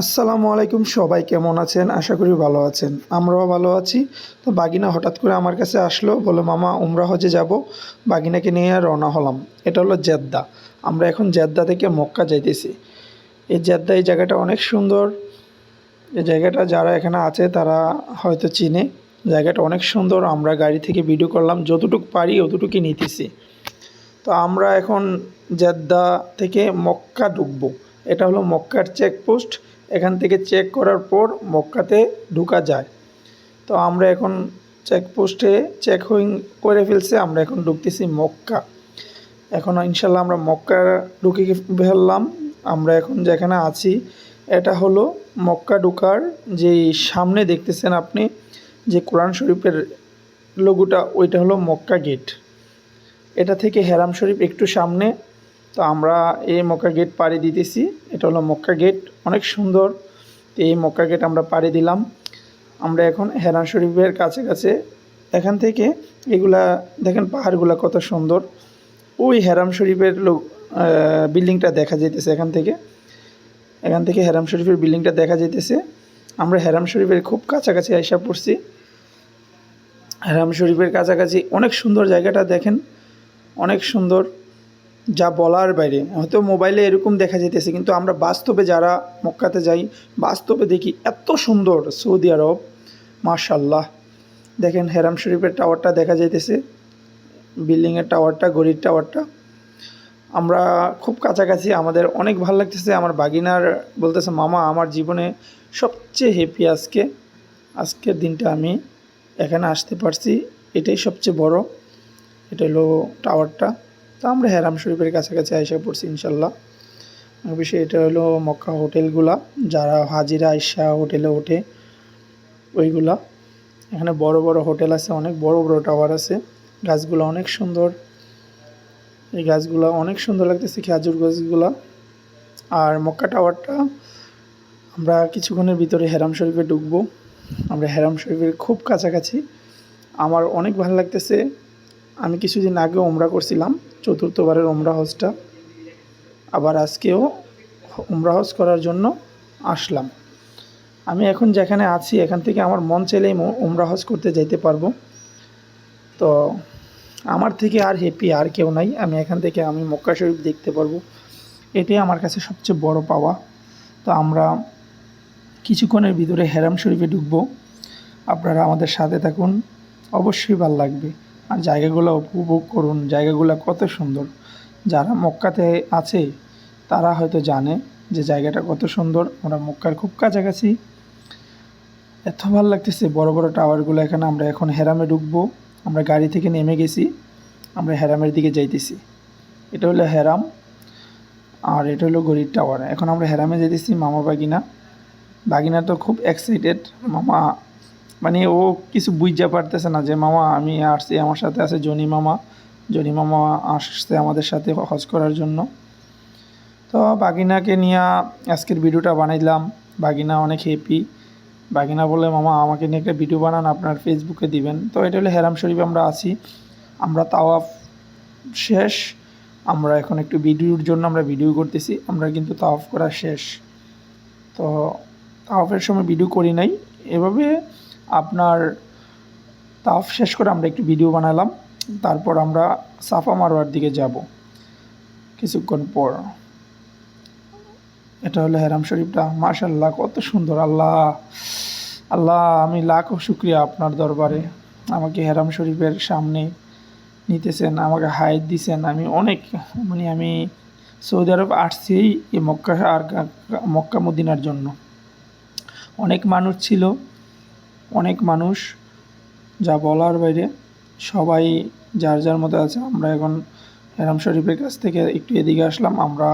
আসসালামু আলাইকুম, সবাই কেমন আছেন? আশা করি ভালো আছেন। আমরাও ভালো আছি। তো বাগিনা হঠাৎ করে আমার কাছে আসলো বলে মামা, উমরা হজে যাব। বাগিনাকে নিয়ে রওনা হলাম। এটা হলো জেদ্দা। আমরা এখন জেদ্দা থেকে মক্কা যাইতেছি। এই জেদ্দা, এই জায়গাটা অনেক সুন্দর। এই জায়গাটা যারা এখানে আছে, তারা হয়তো চিনে। জায়গাটা অনেক সুন্দর। আমরা গাড়ি থেকে ভিডিও করলাম। যতটুকু পারি, অতটুকুই নিতেছি। তো আমরা এখন জেদ্দা থেকে মক্কা ঢুকবো। এটা হলো মক্কার চেকপোস্ট এখান থেকে চেক করার পর মক্কাতে ঢুকা যায়। তো আমরা এখন চেকপোস্টে চেক হইং করে ফেলছে, আমরা এখন ঢুকতেছি মক্কা। এখন ইনশাল্লাহ আমরা মক্কা ঢুকে ফেললাম। আমরা এখন যেখানে আছি, এটা হলো মক্কা ঢুকার যে সামনে দেখতেছেন আপনি, যে কোরআন শরীফের লোগোটা ওইটা হলো মক্কা গেট এটা থেকে হেরাম শরীফ একটু সামনে তো আমরা এই মক্কা গেট পাড়ি দিতেছি। এটা হলো মক্কা গেট অনেক সুন্দর। এই মক্কা গেট আমরা পাড়ি দিলাম। আমরা এখন হেরাম শরীফের কাছে কাছে এখান থেকে এগুলা, দেখেন পাহাড়গুলা কত সুন্দর। ওই হেরাম শরীফের লোক বিল্ডিংটা দেখা যাইতেছে এখান থেকে। এখান থেকে হেরাম শরীফের বিল্ডিংটা দেখা যাইতেছে। আমরা হেরাম শরীফের খুব কাছাকাছি আইসা পড়ছি। হেরাম শরীফের কাছাকাছি অনেক সুন্দর জায়গাটা দেখেন। অনেক সুন্দর। যা বলার বাইরে। হয়তো মোবাইলে এরকম দেখা যেতেছে কিন্তু আমরা বাস্তবে যারা মক্কাতে যাই, বাস্তবে দেখি এত সুন্দর সৌদি আরব মাশাল্লাহ দেখেন হেরাম শরীফের টাওয়ারটা দেখা যাইতেছে বিল্ডিংয়ের টাওয়ারটা গড়ির টাওয়ারটা। আমরা খুব কাছাকাছি, আমাদের অনেক ভালো লাগতেছে, আমার বাগিনার বলতেছে, মামা, আমার জীবনে সবচেয়ে হ্যাপি আজকে, আজকের দিনটা আমি এখানে আসতে পারছি। এটাই সবচেয়ে বড়, এটা হলো টাওয়ারটা। তো আমরা হেরাম শরীফের কাছাকাছি আইসা পড়ছি, ইনশাল্লাহ। বিষয় এটা হলো মক্কা হোটেলগুলা, যারা হাজিরা আইসা হোটেলে ওঠে, ওইগুলা। এখানে বড় বড় হোটেল আছে, অনেক বড় বড় টাওয়ার আছে। গাছগুলো অনেক সুন্দর। এই গাছগুলো অনেক সুন্দর লাগতেছে, খেজুর গাছগুলা। আর মক্কা টাওয়ারটা আমরা কিছুক্ষণের ভিতরে হেরাম শরীফে ঢুকবো। আমরা হেরাম শরীফের খুব কাছাকাছি। আমার অনেক ভালো লাগতেছে। আমি কিছুদিন আগে ওমরা করছিলাম। চতুর্থবারের ওমরা হজটা। আবার আজকেও ওমরা হজ করার জন্য আসলাম। আমি এখন যেখানে আছি, এখান থেকে আমার মন চাইলেই ওমরা হজ করতে যাইতে পারব। তো আমার থেকে আর হ্যাপি আর কেউ নাই। আমি এখান থেকে আমি মক্কা শরীফ দেখতে পারব। এটাই আমার কাছে সবচেয়ে বড় পাওয়া। তো আমরা কিছুক্ষণের ভিতরে হেরাম শরীফে ঢুকবো। আপনারা আমাদের সাথে থাকুন। অবশ্যই ভালো লাগবে। আর জায়গাগুলো উপভোগ করুন। জায়গাগুলো কত সুন্দর। যারা মক্কাতে আছে, তারা হয়তো জানে যে জায়গাটা কত সুন্দর। আমরা মক্কার খুব কাছাকাছি। এত ভালো লাগতেছে বড় বড় টাওয়ারগুলো। এখানে আমরা এখন হেরামে ঢুকবো। আমরা গাড়ি থেকে নেমে গেছি। আমরা হেরামের দিকে যাইতেছি। এটা হলো হেরাম। আর এটা হলো গরিব টাওয়ার। এখন আমরা হেরামে যাইতেছি মামা বাগিনা। বাগিনা তো খুব এক্সাইটেড মামা মানে ও কিছু বুঝতে পারতেছে না যে, মামা, আমি আসছি আমার সাথে আছে জনি মামা। জনি মামা আসছে আমাদের সাথে হজ করার জন্য। তো বাগিনাকে নিয়ে আজকের ভিডিওটা বানাইলাম। বাগিনা অনেক হ্যাপি বাগিনা বলে, মামা, আমাকে নিয়ে একটা ভিডিও বানান, আপনার ফেসবুকে দিবেন। তো এটা হলো হেরাম শরীফ আমরা আছি। আমরা তাওয়াফ শেষ। আমরা এখন একটু ভিডিওর জন্য আমরা ভিডিও করতেছি। আমরা কিন্তু তাওয়াফ করা শেষ। তো তাওয়াফের সময় ভিডিও করি নাই। এভাবে আপনার তাফ শেষ করে আমরা একটু ভিডিও বানালাম। তারপর আমরা সাফা মারোয়ার দিকে যাব কিছুক্ষণ পর। এটা হলো হেরাম শরীফটা। মাশাল্লাহ কত সুন্দর। আল্লাহ আল্লাহ, আমি লাখো শুক্রিয়া আপনার দরবারে। আমাকে হেরাম শরীফের সামনে নিতেছেন, আমাকে হাইট দিছেন। আমি অনেক মানে আমি সৌদি আরব আসছি এই মক্কা, আর মক্কা মদিনার জন্য। অনেক মানুষ ছিল অনেক মানুষ, যা বলার বাইরে সবাই যার যার মতো আছে। আমরা এখন হেরাম শরীফের কাছ থেকে একটু এদিকে আসলাম, আমরা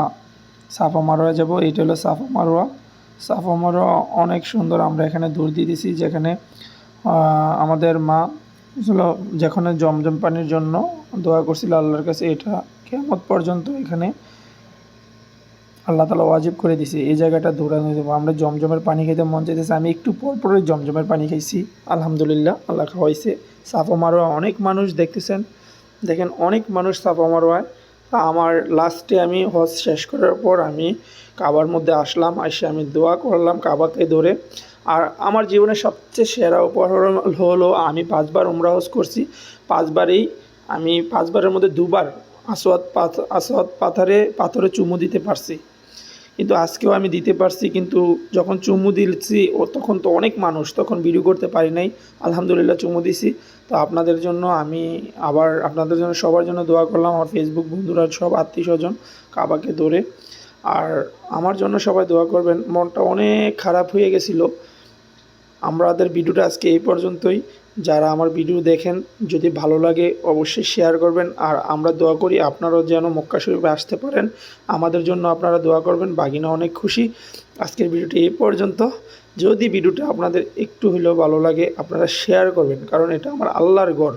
সাফা মারোয়া যাব। এইটা হলো সাফা মারোয়া। সাফা মারোয়া অনেক সুন্দর, আমরা এখানে দৌড় দিয়ে দিছি, যেখানে আমাদের মা যেখানে জমজম পানির জন্য দোয়া করছিল আল্লাহর কাছে, এটা কেমন পর্যন্ত এখানে আল্লাহ তালা ওয়াজিব করে দিছে, এই জায়গাটা দৌড়ানো দেবো আমরা জমজমের পানি খেতে মন চাইতেছে, আমি একটু পর পরই জমজমের পানি খাইছি। আলহামদুলিল্লাহ, আল্লাহ খাওয়াইছে। সাফা মারোয়া অনেক মানুষ দেখতেছেন। দেখেন, অনেক মানুষ সাফা মারোয়ায়। আমার লাস্টে আমি হজ শেষ করার পর আমি কাবার মধ্যে আসলাম, এসে আমি দোয়া করলাম কাবাকে ধরে। আর আমার জীবনের সবচেয়ে সেরা উপহার হলো, আমি পাঁচবার উমরা হজ করছি। পাঁচবারেই আমি, পাঁচবারের মধ্যে দুবার আসওয়াদ পাথ, আসওয়াদ পাথরে পাথরে চুমু দিতে পারছি। কিন্তু আজকেও আমি দিতে পারছি, কিন্তু যখন চুমু দিচ্ছি, ও তখন তো অনেক মানুষ, তখন ভিডিও করতে পারি নাই। আলহামদুলিল্লাহ চুমু দিছি। তো আপনাদের জন্য আমি আবার, আপনাদের জন্য সবার জন্য দোয়া করলাম, আমার ফেসবুক বন্ধুরা সব আত্মীয় স্বজন কাবাকে ধরে। আর আমার জন্য সবাই দোয়া করবেন, মনটা অনেক খারাপ হয়ে গেছিল। আমাদের ভিডিওটা আজকে এই পর্যন্তই। যারা আমার ভিডিও দেখেন, যদি ভালো লাগে অবশ্যই শেয়ার করবেন। আর আমরা দোয়া করি আপনারাও যেন মক্কা শরীফে আসতে পারেন। আমাদের জন্য আপনারা দোয়া করবেন, বাগিনা অনেক খুশি। আজকের ভিডিওটি এই পর্যন্ত। যদি ভিডিওটা আপনাদের একটু হলেও ভালো লাগে, আপনারা শেয়ার করবেন, কারণ এটা আমার আল্লাহর গড়